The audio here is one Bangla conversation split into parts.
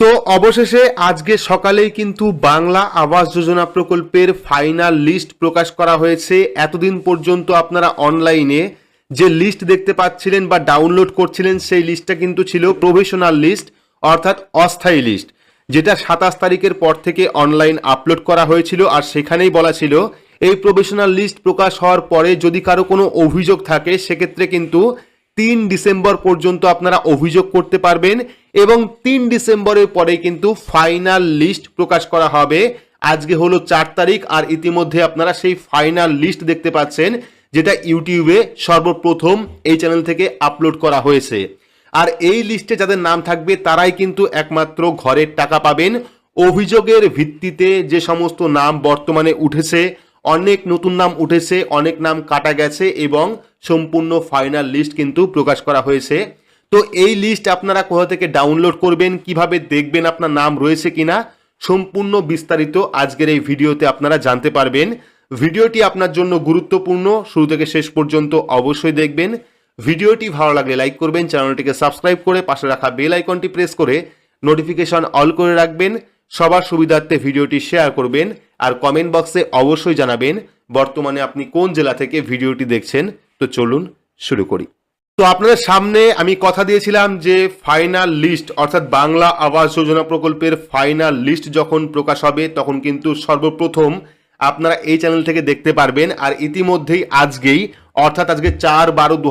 তো অবশেষে আজকে সকালেই কিন্তু বাংলা আবাস যোজনা প্রকল্পের ফাইনাল লিস্ট প্রকাশ করা হয়েছে। এতদিন পর্যন্ত আপনারা অনলাইনে যে লিস্ট দেখতে পাচ্ছিলেন বা ডাউনলোড করছিলেন, সেই লিস্টটা কিন্তু ছিল প্রফেশনাল লিস্ট অর্থাৎ অস্থায়ী লিস্ট যেটা সাতাশ তারিখের পর থেকে অনলাইন আপলোড করা হয়েছিল। আর সেখানেই বলা ছিল, এই প্রফেশনাল লিস্ট প্রকাশ হওয়ার পরে যদি কারও কোনো অভিযোগ থাকে, সেক্ষেত্রে কিন্তু তিন ডিসেম্বর পর্যন্ত আপনারা অভিযোগ করতে পারবেন। এবং তিন ডিসেম্বরের পরে কিন্তু ফাইনাল লিস্ট প্রকাশ করা হবে। আজকে হলো চার তারিখ, আর ইতিমধ্যে আপনারা সেই ফাইনাল লিস্ট দেখতে পাচ্ছেন, যেটা ইউটিউবে সর্বপ্রথম এই চ্যানেল থেকে আপলোড করা হয়েছে। আর এই লিস্টে যাদের নাম থাকবে, তারাই কিন্তু একমাত্র ঘরের টাকা পাবেন। অভিযোগের ভিত্তিতে যে সমস্ত নাম বর্তমানে উঠেছে, অনেক নতুন নাম উঠেছে, অনেক নাম কাটা গেছে এবং সম্পূর্ণ ফাইনাল লিস্ট কিন্তু প্রকাশ করা হয়েছে। তো এই লিস্ট আপনারা কোথা থেকে ডাউনলোড করবেন, কীভাবে দেখবেন আপনার নাম রয়েছে কিনা, সম্পূর্ণ বিস্তারিত আজকের এই ভিডিওতে আপনারা জানতে পারবেন। ভিডিওটি আপনার জন্য গুরুত্বপূর্ণ, শুরু থেকে শেষ পর্যন্ত অবশ্যই দেখবেন। ভিডিওটি ভালো লাগলে লাইক করবেন, চ্যানেলটিকে সাবস্ক্রাইব করে পাশে রাখা বেল আইকনটি প্রেস করে নোটিফিকেশন অল করে রাখবেন। সবার সুবিধার্থে ভিডিওটি শেয়ার করবেন আর কমেন্ট বক্সে অবশ্যই জানাবেন, বর্তমানে আপনি কোন জেলা থেকে ভিডিওটি দেখছেন। তো চলুন শুরু করি। তো আপনাদের সামনে আমি কথা দিয়েছিলাম যে ফাইনাল লিস্ট অর্থাৎ বাংলা আবাস যোজনা প্রকল্পের ফাইনাল লিস্ট যখন প্রকাশ হবে, তখন কিন্তু সর্বপ্রথম আপনারা এই চ্যানেল থেকে দেখতে পারবেন। আর ইতিমধ্যেই আজকেই, অর্থাৎ আজকে চার বারো দু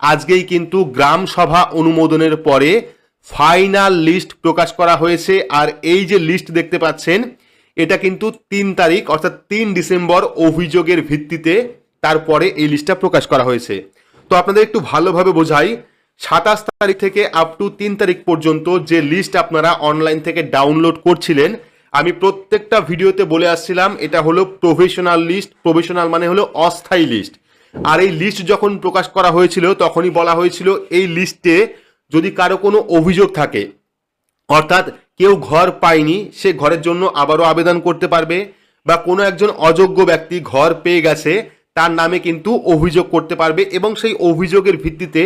আজকেই কিন্তু গ্রাম সভা অনুমোদনের পরে ফাইনাল লিস্ট প্রকাশ করা হয়েছে। আর এই যে লিস্ট দেখতে পাচ্ছেন, এটা কিন্তু তিন তারিখ, অর্থাৎ তিন ডিসেম্বর অভিযোগের ভিত্তিতে তারপরে এই লিস্টটা প্রকাশ করা হয়েছে। তো আপনাদের একটু ভালোভাবে বোঝাই, সাতাশ তারিখ থেকে আপ টু তিন তারিখ পর্যন্ত যে লিস্ট আপনারা অনলাইন থেকে ডাউনলোড করছিলেন, আমি প্রত্যেকটা ভিডিওতে বলে আসছিলাম, এটা হলো প্রফেশনাল লিস্ট প্রফেশনাল মানে হলো অস্থায়ী লিস্ট আর এই লিস্ট যখন প্রকাশ করা হয়েছিল, তখনই বলা হয়েছিল এই লিস্টে যদি কারও কোনো অভিযোগ থাকে, অর্থাৎ কেউ ঘর পায়নি, সে ঘরের জন্য আবারও আবেদন করতে পারবে, বা কোনো একজন অযোগ্য ব্যক্তি ঘর পেয়ে গেছে তার নামে কিন্তু অভিযোগ করতে পারবে এবং সেই অভিযোগের ভিত্তিতে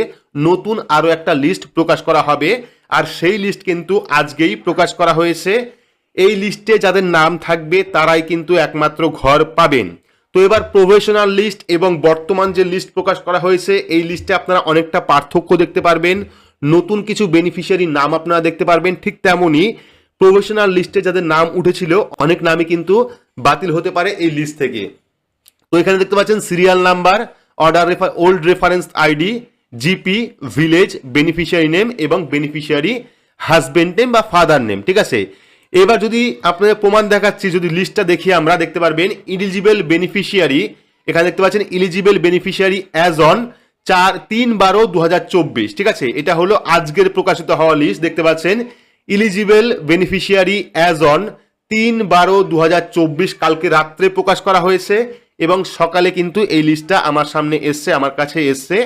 নতুন আরও একটা লিস্ট প্রকাশ করা হবে। আর সেই লিস্ট কিন্তু আজকেই প্রকাশ করা হয়েছে। এই লিস্টে যাদের নাম থাকবে, তারাই কিন্তু একমাত্র ঘর পাবেন। তো এবার প্রফেশনাল লিস্ট এবং বর্তমান যে লিস্ট প্রকাশ করা হয়েছে, এই লিস্টে আপনারা অনেকটা পার্থক্য দেখতে পারবেন। নতুন কিছু বেনিফিশিয়ারি নাম আপনারা দেখতে পারবেন, ঠিক তেমনই প্রফেশনাল লিস্টে যাদের নাম উঠেছিল, অনেক নামই কিন্তু বাতিল হতে পারে এই লিস্ট থেকে। তো এখানে দেখতে পাচ্ছেন serial number order refer old reference ID GP village beneficiary name এবং বেনিফিশিয়ারি হাজবেন্ড নেম বা ফাদার নেম ঠিক আছে? এবার যদি আপনাদের প্রমাণ দেখাচ্ছি, যদি লিস্টটা দেখি আমরা, দেখতে পারবেন ইলিজিবল বেনিফিশিয়ারি এখানে দেখতে পাচ্ছেন ইলিজিবল বেনিফিশিয়ারি অ্যাজ অন চার তিন বারো দু ঠিক আছে? এটা হলো আজকের প্রকাশিত হওয়া লিস্ট দেখতে পাচ্ছেন ইলিজিবল বেনিফিশিয়ারি অ্যাজ অন তিন বারো দু কালকে রাত্রে প্রকাশ করা হয়েছে। এবং সকালে কিন্তু এই লিস্টটা আমার সামনে এসছে, আমার কাছে এসছে।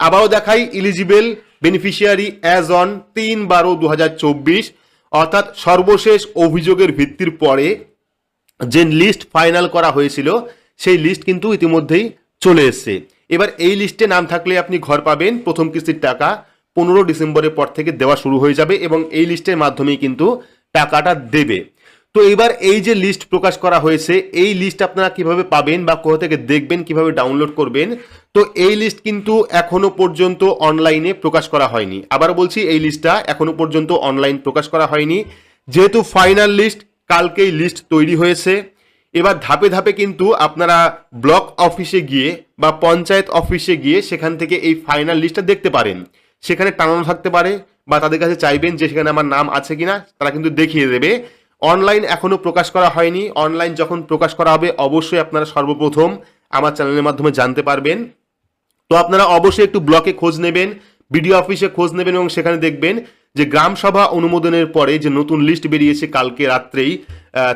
আবারও দেখাই ইলিজিবল বেনিফিশিয়ারি অ্যাজ অন তিন বারো দু অর্থাৎ সর্বশেষ অভিযোগের ভিত্তির পরে যে লিস্ট ফাইনাল করা হয়েছিল, সেই লিস্ট কিন্তু ইতিমধ্যেই চলে এসছে। এবার এই লিস্টে নাম থাকলে আপনি ঘর পাবেন, প্রথম কিস্তির টাকা পনেরো ডিসেম্বরের পর থেকে দেওয়া শুরু হয়ে যাবে এবং এই লিস্টের মাধ্যমেই কিন্তু টাকাটা দেবে। তো এবার এই যে লিস্ট প্রকাশ করা হয়েছে, এই লিস্ট আপনারা কীভাবে পাবেন বা কোথা থেকে দেখবেন, কীভাবে ডাউনলোড করবেন, তো এই লিস্ট কিন্তু এখনও পর্যন্ত অনলাইনে প্রকাশ করা হয়নি। আবার বলছি, এই লিস্টটা এখনও পর্যন্ত অনলাইন প্রকাশ করা হয়নি। যেহেতু ফাইনাল লিস্ট কালকেই লিস্ট তৈরি হয়েছে। এবার ধাপে ধাপে কিন্তু আপনারা ব্লক অফিসে গিয়ে বা পঞ্চায়েত অফিসে গিয়ে সেখান থেকে এই ফাইনাল লিস্টটা দেখতে পারেন। সেখানে টানানো থাকতে পারে বা তাদের কাছে চাইবেন যে সেখানে আমার নাম আছে কিনা, তারা কিন্তু দেখিয়ে দেবে। অনলাইন এখনও প্রকাশ করা হয়নি। অনলাইন যখন প্রকাশ করা হবে, অবশ্যই আপনারা সর্বপ্রথম আমার চ্যানেলের মাধ্যমে জানতে পারবেন। তো আপনারা অবশ্যই একটু ব্লকে খোঁজ নেবেন, বিডিও অফিসে খোঁজ নেবেন এবং সেখানে দেখবেন যে গ্রাম সভা অনুমোদনের পরে যে নতুন লিস্ট বেরিয়েছে কালকে রাত্রেই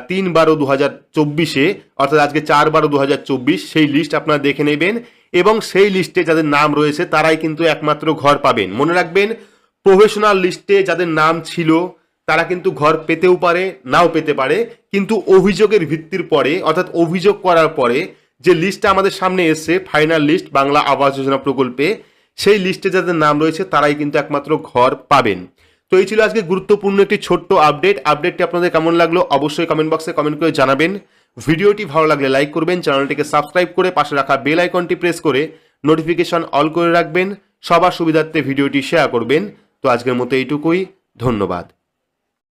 তিন বারো দু হাজার চব্বিশে, অর্থাৎ আজকে চার বারো দু হাজার চব্বিশ, সেই লিস্ট আপনারা দেখে নেবেন এবং সেই লিস্টে যাদের নাম রয়েছে তারাই কিন্তু একমাত্র ঘর পাবেন। মনে রাখবেন, প্রফেশনাল লিস্টে যাদের নাম ছিল তারা কিন্তু ঘর পেতেও পারে, নাও পেতে পারে। কিন্তু অভিযোগের ভিত্তির পরে, অর্থাৎ অভিযোগ করার পরে, যে লিস্টটা আমাদের সামনে এসছে ফাইনাল লিস্ট বাংলা আবাস যোজনা প্রকল্পে, সেই লিস্টে যাদের নাম রয়েছে, তারাই কিন্তু একমাত্র ঘর পাবেন। তো এই ছিল আজকে গুরুত্বপূর্ণ একটি ছোট্ট আপডেট আপডেটটি আপনাদের কেমন লাগল অবশ্যই কমেন্ট বক্সে কমেন্ট করে জানাবেন। ভিডিওটি ভালো লাগলে লাইক করবেন, চ্যানেলটিকে সাবস্ক্রাইব করে পাশে রাখা বেল আইকনটি প্রেস করে নোটিফিকেশন অল করে রাখবেন। সবার সুবিধার্থে ভিডিওটি শেয়ার করবেন। তো আজকের মতো এইটুকুই। ধন্যবাদ।